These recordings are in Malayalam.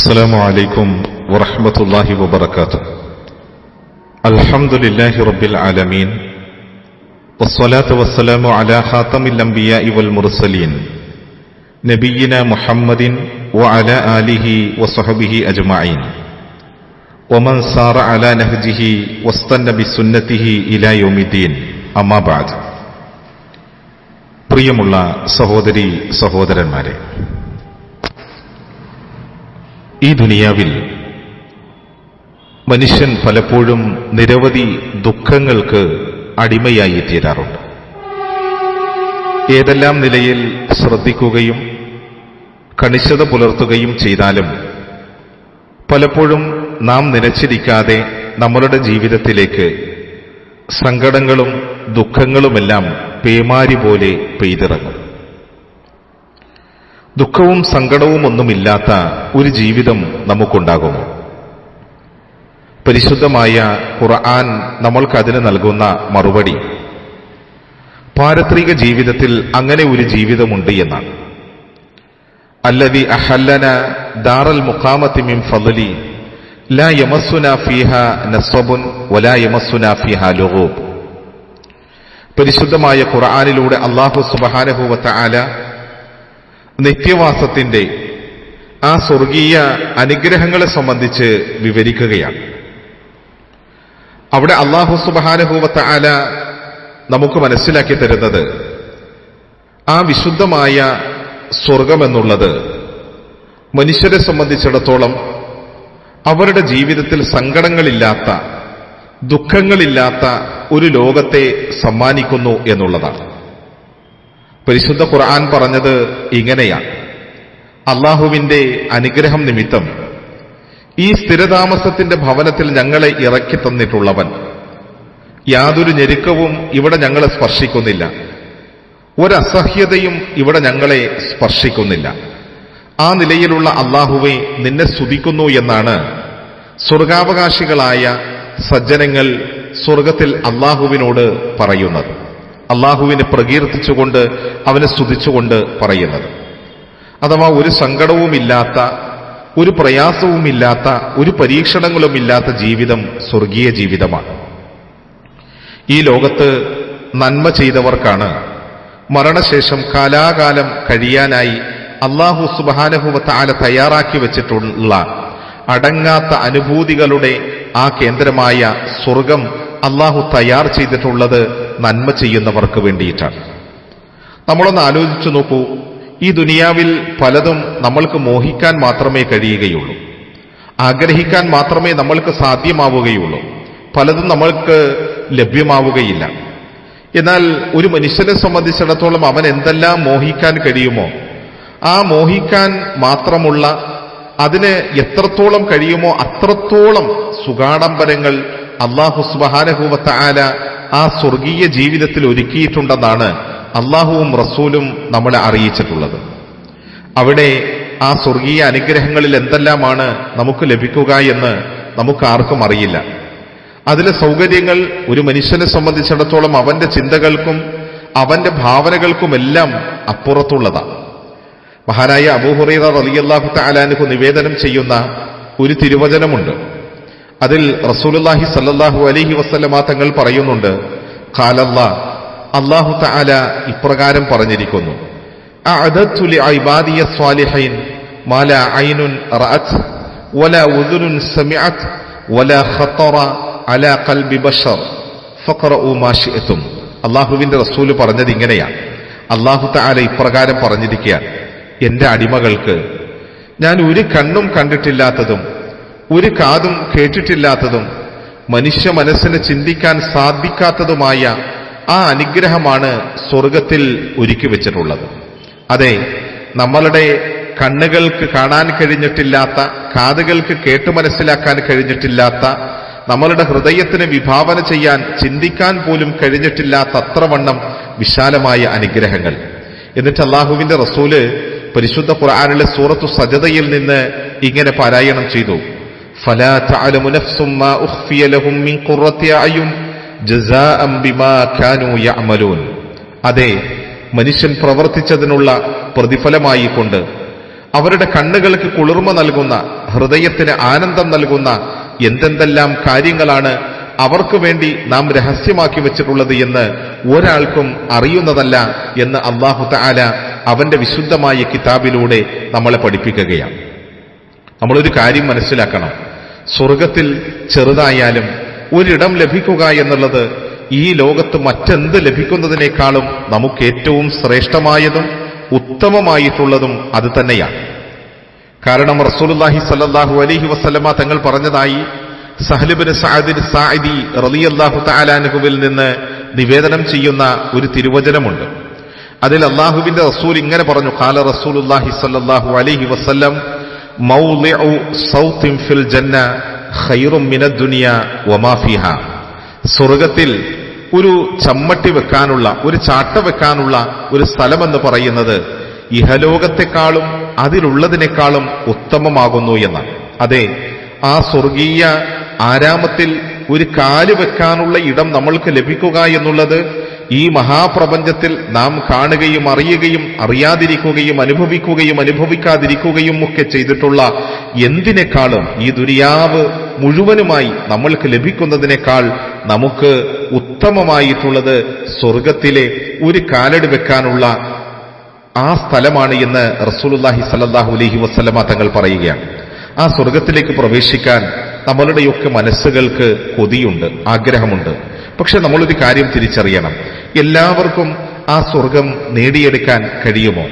السلام عليكم ورحمة الله وبركاته الحمد لله رب العالمين والصلاة والسلام على خاتم الأنبياء والمرسلين نبينا محمد وعلى آله وصحبه أجمعين ومن سار على نهجه واستنى بسنته إلى يوم الدين أما بعد പ്രിയമുള്ള സഹോദരി സഹോദരന്മാരെ ഈ ദുനിയാവിൽ മനുഷ്യൻ പലപ്പോഴും നിരവധി ദുഃഖങ്ങൾക്ക് അടിമയായി തീരാറുണ്ട് ഏതെല്ലാം നിലയിൽ ശ്രദ്ധിക്കുകയും കണിശത പുലർത്തുകയും ചെയ്താലും പലപ്പോഴും നാം നിലച്ചിരിക്കാതെ നമ്മളുടെ ജീവിതത്തിലേക്ക് സങ്കടങ്ങളും ദുഃഖങ്ങളുമെല്ലാം പേമാരി പോലെ പെയ്തിറങ്ങും. ദുഃഖവും സങ്കടവും ഒന്നുമില്ലാത്ത ഒരു ജീവിതം നമുക്കുണ്ടാകുമോ പരിശുദ്ധമായ ഖുർആൻ നമ്മൾക്കതിന് നൽകുന്ന മറുപടി പാരത്രിക ജീവിതത്തിൽ അങ്ങനെ ഒരു ജീവിതമുണ്ട് എന്നാണ്. അല്ലതി അഹല്ലന ദാറൽ മുഖാമത്തി മിൻ ഫലി ലാ യമസ്സുന ഫിഹ നസ്വബുൻ വലാ യമസ്സുന ഫിഹ ലുഗൂബ്. പരിശുദ്ധമായ ഖുർആാനിലൂടെ അള്ളാഹു സുബഹാനഹുവത്ത ആല നിത്യവാസത്തിന്റെ ആ സ്വർഗീയ അനുഗ്രഹങ്ങളെ സംബന്ധിച്ച് വിവരിക്കുകയാണ്. അവിടെ അള്ളാഹു സുബഹാനഹൂവത്ത ആല നമുക്ക് മനസ്സിലാക്കി തരുന്നത് ആ വിശുദ്ധമായ സ്വർഗമെന്നുള്ളത് മനുഷ്യരെ സംബന്ധിച്ചിടത്തോളം അവരുടെ ജീവിതത്തിൽ സങ്കടങ്ങളില്ലാത്ത ദുഃഖങ്ങളില്ലാത്ത ഒരു ലോകത്തെ സമ്മാനിക്കുന്നു എന്നുള്ളതാണ്. പരിശുദ്ധ ഖുർആൻ പറഞ്ഞത് ഇങ്ങനെയാണ്. അള്ളാഹുവിന്റെ അനുഗ്രഹം നിമിത്തം ഈ സ്ഥിരതാമസത്തിന്റെ ഭവനത്തിൽ ഞങ്ങളെ ഇറക്കി തന്നിട്ടുള്ളവൻ. യാതൊരു ഞെരുക്കവും ഇവിടെ ഞങ്ങളെ സ്പർശിക്കുന്നില്ല. ഒരസഹ്യതയും ഇവിടെ ഞങ്ങളെ സ്പർശിക്കുന്നില്ല. ആ നിലയിലുള്ള അള്ളാഹുവെ നിന്നെ സ്തുതിക്കുന്നു എന്നാണ് സ്വർഗാവകാശികളായ സജ്ജനങ്ങൾ സ്വർഗത്തിൽ അള്ളാഹുവിനോട് പറയുന്നത്. അള്ളാഹുവിനെ പ്രകീർത്തിച്ചുകൊണ്ട് അവനെ സ്തുതിച്ചുകൊണ്ട് പറയുന്നത്. അഥവാ ഒരു സങ്കടവുമില്ലാത്ത ഒരു പ്രയാസവുമില്ലാത്ത ഒരു പരീക്ഷണങ്ങളുമില്ലാത്ത ജീവിതം സ്വർഗീയ ജീവിതമാണ്. ഈ ലോകത്ത് നന്മ ചെയ്തവർക്കാണ് മരണശേഷം കാലാകാലം കഴിയാനായി അള്ളാഹു സുബാനഹുവത്താല തയ്യാറാക്കി വെച്ചിട്ടുള്ള അടങ്ങാത്ത അനുഭൂതികളുടെ ആ കേന്ദ്രമായ സ്വർഗം അള്ളാഹു തയ്യാർ ചെയ്തിട്ടുള്ളത് നന്മ ചെയ്യുന്നവർക്ക് വേണ്ടിയിട്ടാണ്. നമ്മളൊന്ന് ആലോചിച്ചു നോക്കൂ ഈ ദുനിയാവിൽ പലതും നമ്മൾക്ക് മോഹിക്കാൻ മാത്രമേ കഴിയുകയുള്ളൂ. ആഗ്രഹിക്കാൻ മാത്രമേ നമ്മൾക്ക് സാധ്യമാവുകയുള്ളൂ. പലതും നമ്മൾക്ക് ലഭ്യമാവുകയില്ല. എന്നാൽ ഒരു മനുഷ്യനെ സംബന്ധിച്ചിടത്തോളം അവൻ എന്തെല്ലാം മോഹിക്കാൻ കഴിയുമോ ആ മോഹിക്കാൻ മാത്രമുള്ള അതിന് എത്രത്തോളം കഴിയുമോ അത്രത്തോളം സുഗാഡംബരങ്ങൾ അള്ളാഹു സുബഹാനഹൂവത്ത ആല ആ സ്വർഗീയ ജീവിതത്തിൽ ഒരുക്കിയിട്ടുണ്ടെന്നാണ് അള്ളാഹുവും റസൂലും നമ്മളെ അറിയിച്ചിട്ടുള്ളത്. അവിടെ ആ സ്വർഗീയ അനുഗ്രഹങ്ങളിൽ എന്തെല്ലാമാണ് നമുക്ക് ലഭിക്കുക എന്ന് നമുക്ക് ആർക്കും അറിയില്ല. അതിലെ സൗകര്യങ്ങൾ ഒരു മനുഷ്യനെ സംബന്ധിച്ചിടത്തോളം അവന്റെ ചിന്തകൾക്കും അവന്റെ ഭാവനകൾക്കുമെല്ലാം അപ്പുറത്തുള്ളതാണ് മഹാനായ അബൂഹുറൈറ റലിയല്ലാഹു താലാനുഹു നിവേദനം ചെയ്യുന്ന ഒരു തിരുവചനമുണ്ട്. അതിൽ റസൂലുല്ലാഹി സല്ലാഹു അലഹി വസ്ലമാ തങ്ങൾ പറയുന്നുണ്ട് ഖാലല്ല അള്ളാഹു താല ഇപ്രകാരം പറഞ്ഞിരിക്കുന്നു ഖത്തറ അല ഖൽബി ഫഖറഉ മാ അള്ളാഹുവിന്റെ റസൂൽ പറഞ്ഞത് ഇങ്ങനെയാണ്. അള്ളാഹു താല ഇപ്രകാരം പറഞ്ഞിരിക്കുകയാണ് എന്റെ അടിമകൾക്ക് ഞാൻ ഒരു കണ്ണും കണ്ടിട്ടില്ലാത്തതും ഒരു കാതും കേട്ടിട്ടില്ലാത്തതും മനുഷ്യ മനസ്സിന് ചിന്തിക്കാൻ സാധിക്കാത്തതുമായ ആ അനുഗ്രഹമാണ് സ്വർഗത്തിൽ ഒരുക്കി വെച്ചിട്ടുള്ളത്. അതെ നമ്മളുടെ കണ്ണുകൾക്ക് കാണാൻ കഴിഞ്ഞിട്ടില്ലാത്ത കാതുകൾക്ക് കേട്ടു മനസ്സിലാക്കാൻ കഴിഞ്ഞിട്ടില്ലാത്ത നമ്മളുടെ ഹൃദയത്തിന് വിഭാവന ചെയ്യാൻ ചിന്തിക്കാൻ പോലും കഴിഞ്ഞിട്ടില്ലാത്ത അത്രവണ്ണം വിശാലമായ അനുഗ്രഹങ്ങൾ. എന്നിട്ട് അള്ളാഹുവിന്റെ റസൂൽ പരിശുദ്ധ ഖുർആാനിലെ സൂറത്തു സജതയിൽ നിന്ന് ഇങ്ങനെ പാരായണം ചെയ്തു. فلا تعلم نفس ما أخفي لهم من قرة أعين جزاء بما كانوا يعملون അതെ മനുഷ്യൻ പ്രവർത്തിച്ചതിനുള്ള പ്രതിഫലമായി കൊണ്ട് അവരുടെ കണ്ണുകൾക്ക് കുളിർമ നൽകുന്ന ഹൃദയത്തിന് ആനന്ദം നൽകുന്ന എന്തെന്തെല്ലാം കാര്യങ്ങളാണ് അവർക്ക് വേണ്ടി നാം രഹസ്യമാക്കി വെച്ചിട്ടുള്ളത് എന്ന് ഒരാൾക്കും അറിയുന്നതല്ല എന്ന് അള്ളാഹു താല അവന്റെ വിശുദ്ധമായ കിതാബിലൂടെ നമ്മളെ പഠിപ്പിക്കുകയാണ് നമ്മളൊരു കാര്യം മനസ്സിലാക്കണം സ്വർഗത്തിൽ ചെറുതായാലും ഒരിടം ലഭിക്കുക എന്നുള്ളത് ഈ ലോകത്ത് മറ്റെന്ത് ലഭിക്കുന്നതിനേക്കാളും നമുക്ക് ഏറ്റവും ശ്രേഷ്ഠമായതും ഉത്തമമായിട്ടുള്ളതും അത് തന്നെയാണ്. കാരണം റസൂലുല്ലാഹി സല്ലാഹു അലഹി വസ്ലമ തങ്ങൾ പറഞ്ഞതായി സഹലിബിന് സാദിൻ സായിദി റളിയല്ലാഹു താലാനുഹുവിൽ നിന്ന് നിവേദനം ചെയ്യുന്ന ഒരു തിരുവചനമുണ്ട്. അതിൽ അള്ളാഹുവിന്റെ റസൂൽ ഇങ്ങനെ പറഞ്ഞു കാല റസൂലുല്ലാഹി സല്ലാഹു അലൈഹി സൗത്തിൻ ഫിൽ ജന്ന ഖൈറും മിന ദുനിയ വമാ ഫിഹാ. സ്വർഗത്തിൽ ഒരു ചമ്മട്ടി വെക്കാനുള്ള ഒരു ചാട്ട വെക്കാനുള്ള ഒരു സ്ഥലമെന്ന് പറയുന്നത് ഇഹലോകത്തെക്കാളും അതിലുള്ളതിനേക്കാളും ഉത്തമമാകുന്നു എന്നാണ്. അതെ ആ സ്വർഗീയ ആരാമത്തിൽ ഒരു കാൽ വെക്കാനുള്ള ഇടം നമ്മൾക്ക് ലഭിക്കുക എന്നുള്ളത് ഈ മഹാപ്രപഞ്ചത്തിൽ നാം കാണുകയും അറിയുകയും അറിയാതിരിക്കുകയും അനുഭവിക്കുകയും അനുഭവിക്കാതിരിക്കുകയും ഒക്കെ ചെയ്തിട്ടുള്ള എന്തിനേക്കാളും ഈ ദുരിയാവ് മുഴുവനുമായി നമ്മൾക്ക് ലഭിക്കുന്നതിനേക്കാൾ നമുക്ക് ഉത്തമമായിട്ടുള്ളത് സ്വർഗത്തിലെ ഒരു കാലടി വെക്കാനുള്ള ആ സ്ഥലമാണ് എന്ന് റസൂലുല്ലാഹി സല്ലാഹു അലഹി വസ്ലമ തങ്ങൾ പറയുകയാണ്. ആ സ്വർഗത്തിലേക്ക് പ്രവേശിക്കാൻ നമ്മളുടെയൊക്കെ മനസ്സുകൾക്ക് കൊതിയുണ്ട് ആഗ്രഹമുണ്ട്. പക്ഷെ നമ്മളൊരു കാര്യം തിരിച്ചറിയണം. എല്ലാവർക്കും ആ സ്വർഗം നേടിയെടുക്കാൻ കഴിയുമോ?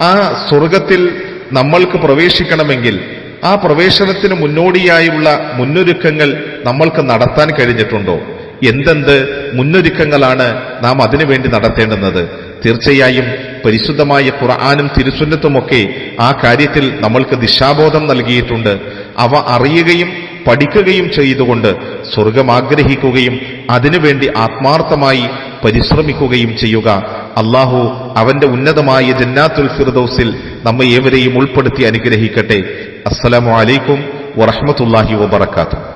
ആ സ്വർഗത്തിൽ നമ്മൾക്ക് പ്രവേശിക്കണമെങ്കിൽ ആ പ്രവേശനത്തിന് മുന്നോടിയായുള്ള മുന്നൊരുക്കങ്ങൾ നമ്മൾക്ക് നടത്താൻ കഴിഞ്ഞിട്ടുണ്ടോ? എന്തെന്ത് മുന്നൊരുക്കങ്ങളാണ് നാം അതിനുവേണ്ടി നടത്തേണ്ടുന്നത്? തീർച്ചയായും പരിശുദ്ധമായ ഖുർആാനും തിരുസുന്നത്തുമൊക്കെ ആ കാര്യത്തിൽ നമ്മൾക്ക് ദിശാബോധം നൽകിയിട്ടുണ്ട്. അവ അറിയുകയും പഠിക്കുകയും ചെയ്തുകൊണ്ട് സ്വർഗം ആഗ്രഹിക്കുകയും അതിനുവേണ്ടി ആത്മാർത്ഥമായി പരിശ്രമിക്കുകയും ചെയ്യുക. അള്ളാഹു അവന്റെ ഉന്നതമായ ജന്നാത്തുൽ ഫിർദൌസിൽ നമ്മെ ഏവരെയും ഉൾപ്പെടുത്തി അനുഗ്രഹിക്കട്ടെ. അസ്സലാമു അലൈക്കും വറഹമത്തല്ലാഹി വബർക്കാത്തു